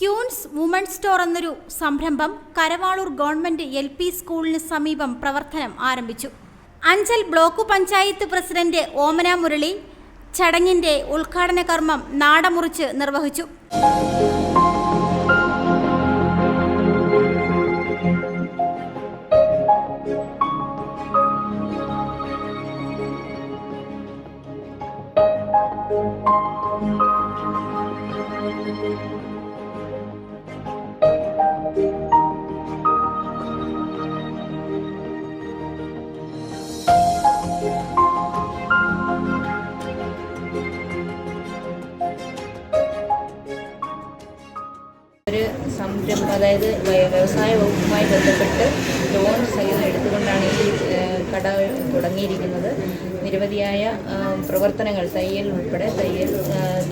ക്യൂൺസ് woman store എന്നൊരു സംരംഭം Karavaloor government L P സ്കൂളിന് സമീപം പ്രവർത്തനം ആരംഭിച്ചു. അഞ്ചൽ ബ്ലോക്ക് പഞ്ചായത്ത് പ്രസിഡന്റ് ഓമന മുരളി ചടങ്ങിന്റെ ഉദ്ഘാടന കർമ്മം നാടമുറിച്ച് നിർവഹിച്ചു. സംരംഭം അതായത് വ്യ- വ്യവസായ വകുപ്പുമായി ബന്ധപ്പെട്ട് ലോൺ സഹിതം എടുത്തുകൊണ്ടാണ് ഈ കട തുടങ്ങിയിരിക്കുന്നത്. നിരവധിയായ പ്രവർത്തനങ്ങൾ തയ്യൽ ഉൾപ്പെടെ തയ്യൽ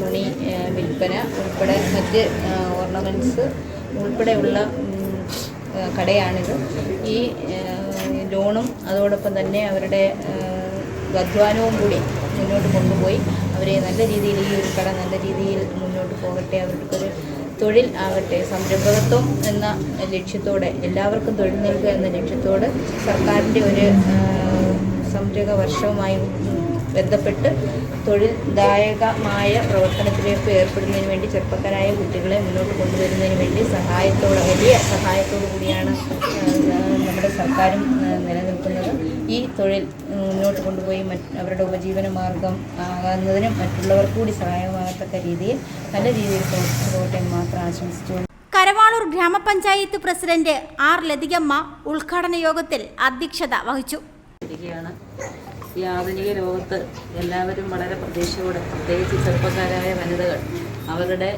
തുണി വിൽപ്പന ഉൾപ്പെടെ മറ്റ് ഓർണമെന്റ്സ് ഉൾപ്പെടെയുള്ള കടയാണിത്. ഈ ലോണും അതോടൊപ്പം തന്നെ അവരുടെ അധ്വാനവും കൂടി മുന്നോട്ട് കൊണ്ടുപോയി. അവരെ നല്ല രീതിയിൽ ഈ ഒരു കട നല്ല രീതിയിൽ മുന്നോട്ട് പോകട്ടെ. അവർക്കൊരു തൊഴിൽ ആകട്ടെ സംരംഭകത്വം എന്ന ലക്ഷ്യത്തോടെ എല്ലാവർക്കും തൊഴിൽ നൽകുക എന്ന ലക്ഷ്യത്തോട് സർക്കാരിന്റെ ഒരു സംരംഭ വർഷവുമായി ബന്ധപ്പെട്ട് തൊഴിൽദായകമായ പ്രവർത്തനത്തിലേക്ക് ഏർപ്പെടുന്നതിന് വേണ്ടി ചെറുപ്പക്കാരായ കുട്ടികളെ മുന്നോട്ട് കൊണ്ടുവരുന്നതിന് വേണ്ടി സഹായത്തോടെ വലിയ സഹായത്തോടു കൂടിയാണ് നമ്മുടെ സർക്കാരും നിലനിൽക്കുന്നത്. ഈ തൊഴിൽ മുന്നോട്ട് കൊണ്ടുപോയി അവരുടെ ഉപജീവന മാർഗം ആകുന്നതിനും മറ്റുള്ളവർക്ക് കൂടി സഹായമാകത്തക്ക രീതിയിൽ നല്ല രീതിയിൽ പ്രവർത്തിച്ചു എന്ന് മാത്രം ആശംസിച്ചു. കരവാളൂർ ഗ്രാമപഞ്ചായത്ത് പ്രസിഡന്റ് ആർ ലതികമ്മ ഉദ്ഘാടന യോഗത്തിൽ അധ്യക്ഷത വഹിച്ചു. ഇരിക്കുകയാണ് ഈ ആധുനിക ലോകത്ത് എല്ലാവരും വളരെ പ്രതീക്ഷയോടെ പ്രത്യേകിച്ച് ചെറുപ്പക്കാരായ വനിതകൾ അവരുടെ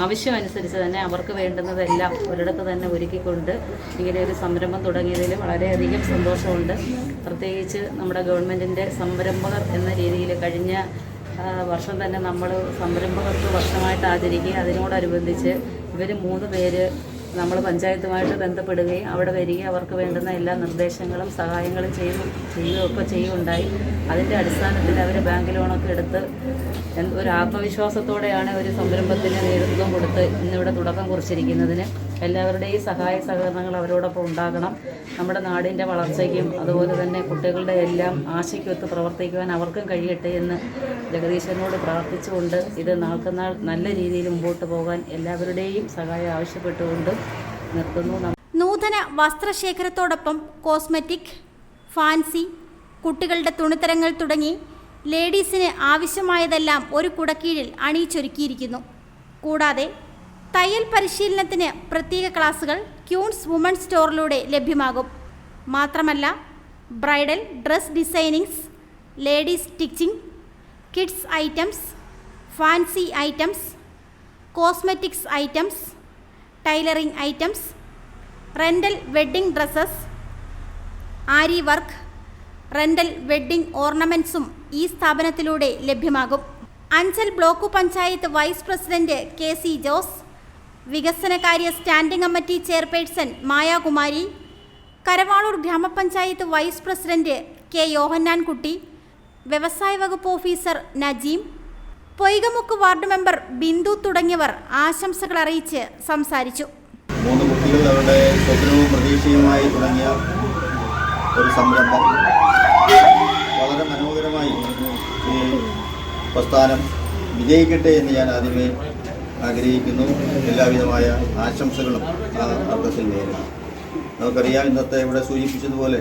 ആവശ്യമനുസരിച്ച് തന്നെ അവർക്ക് വേണ്ടുന്നതെല്ലാം ഒരിടത്ത് തന്നെ ഒരുക്കിക്കൊണ്ട് ഇങ്ങനെ ഒരു സംരംഭം തുടങ്ങിയതിൽ വളരെയധികം സന്തോഷമുണ്ട്. പ്രത്യേകിച്ച് നമ്മുടെ ഗവൺമെന്റിന്റെ സംരംഭകർ എന്ന രീതിയിൽ കഴിഞ്ഞ വർഷം തന്നെ നമ്മൾ സംരംഭകർക്ക് വർഷമായിട്ട് ആചരിക്കുകയും അതിനോടനുബന്ധിച്ച് ഇവർ മൂന്ന് പേര് നമ്മൾ പഞ്ചായത്തുമായിട്ട് ബന്ധപ്പെടുകയും അവിടെ വരികയും അവർക്ക് വേണ്ടുന്ന എല്ലാ നിർദ്ദേശങ്ങളും സഹായങ്ങളും ചെയ്യുകയും ചെയ്യുകയൊക്കെ ചെയ്യുകയുണ്ടായി. അതിന്റെ അടിസ്ഥാനത്തിൽ അവർ ബാങ്ക് ലോണൊക്കെ എടുത്ത് ഒരു ആത്മവിശ്വാസത്തോടെയാണ് ഒരു സംരംഭത്തിന് നേതൃത്വം കൊടുത്ത് ഇന്നിവിടെ തുടക്കം കുറിച്ചിരിക്കുന്നതിന്. എല്ലാവരുടെയും സഹായ സഹകരണങ്ങൾ അവരോടൊപ്പം ഉണ്ടാകണം. നമ്മുടെ നാടിന്റെ വളർച്ചയ്ക്കും അതുപോലെ തന്നെ കുട്ടികളുടെ എല്ലാം ആശയ്ക്കൊത്ത് പ്രവർത്തിക്കുവാൻ അവർക്കും കഴിയട്ടെ എന്ന് ജഗദീശനോട് പ്രാർത്ഥിച്ചുകൊണ്ട് ഇത് നാൾക്കുനാൾ നല്ല രീതിയിൽ മുമ്പോട്ട് പോകാൻ എല്ലാവരുടെയും സഹായം ആവശ്യപ്പെട്ടുകൊണ്ട് നിർത്തുന്നു. നൂതന വസ്ത്രശേഖരത്തോടൊപ്പം കോസ്മെറ്റിക് ഫാൻസി കുട്ടികളുടെ തുണിത്തരങ്ങൾ തുടങ്ങി ലേഡീസിന് ആവശ്യമായതെല്ലാം ഒരു കുടക്കീഴിൽ അണിയിച്ചൊരുക്കിയിരിക്കുന്നു. കൂടാതെ തയ്യൽ പരിശീലനത്തിന് പ്രത്യേക ക്ലാസുകൾ ക്യൂൺസ് വുമൺ സ്റ്റോറിലൂടെ ലഭ്യമാകും. മാത്രമല്ല bridal dress designings ladies stitching kids items fancy items cosmetics items tailoring items rental wedding dresses aari work rental wedding ഓർണമെന്റ്സും ഈ സ്ഥാപനത്തിലൂടെ ലഭ്യമാകും. Anchal block panchayat vice president K C Jose വികസനകാര്യ standing committee chairperson Mayakumari Karavaloor ഗ്രാമപഞ്ചായത്ത് vice president K Yohannankutty വ്യവസായ വകുപ്പ് officer Najeem Poykamukku ward member Bindu തുടങ്ങിയവർ ആശംസകൾ അറിയിച്ച് സംസാരിച്ചു. മൂന്ന് കുട്ടികൾ അവരുടെ സ്വപ്നവും പ്രതീക്ഷയുമായി തുടങ്ങിയ ഒരു സംരംഭം. വളരെ മനോഹരമായി ഈ പ്രസ്ഥാനം വിജയിക്കട്ടെ എന്ന് ഞാൻ ആദ്യമേ ആഗ്രഹിക്കുന്നു. എല്ലാവിധമായ ആശംസകളും ആ അർത്ഥത്തിൽ നേരുന്നു. നമുക്കറിയാം ഇന്നത്തെ ഇവിടെ സൂചിപ്പിച്ചതുപോലെ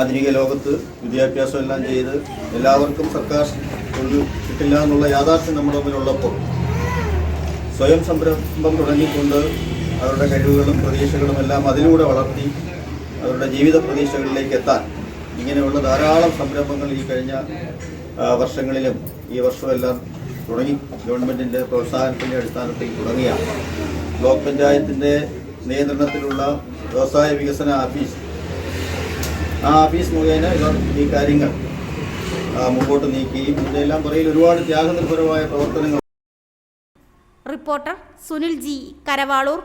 ആധുനിക ലോകത്ത് വിദ്യാഭ്യാസം എല്ലാം ചെയ്ത് എല്ലാവർക്കും സർക്കാർ തൊഴിൽ കിട്ടില്ല എന്നുള്ള യാഥാർത്ഥ്യം നമ്മുടെ മുന്നിലുള്ളപ്പോൾ സ്വയം സംരംഭം തുടങ്ങിക്കൊണ്ട് അവരുടെ കഴിവുകളും പ്രതീക്ഷകളും എല്ലാം അതിലൂടെ വളർത്തി അവരുടെ ജീവിത പ്രതീക്ഷകളിലേക്ക് എത്താൻ ഇങ്ങനെയുള്ള ധാരാളം സംരംഭങ്ങൾ ഈ കഴിഞ്ഞ വർഷങ്ങളിലും ഈ വർഷമെല്ലാം തുടങ്ങി. ഗവൺമെന്റിന്റെ പ്രോത്സാഹനത്തിന്റെ അടിസ്ഥാനത്തിൽ തുടങ്ങിയ ബ്ലോക്ക് പഞ്ചായത്തിന്റെ നിയന്ത്രണത്തിലുള്ള വ്യവസായ വികസന ഓഫീസ് ആ ഓഫീസ് മുഖേന ഇവർ ഈ കാര്യങ്ങൾ മുമ്പോട്ട് നീക്കുകയും ഇതിന്റെയെല്ലാം പുറയിൽ ഒരുപാട് ത്യാഗനിർഭരമായ പ്രവർത്തനങ്ങൾ റിപ്പോർട്ടർ സുനിൽ ജി കരവാളൂർ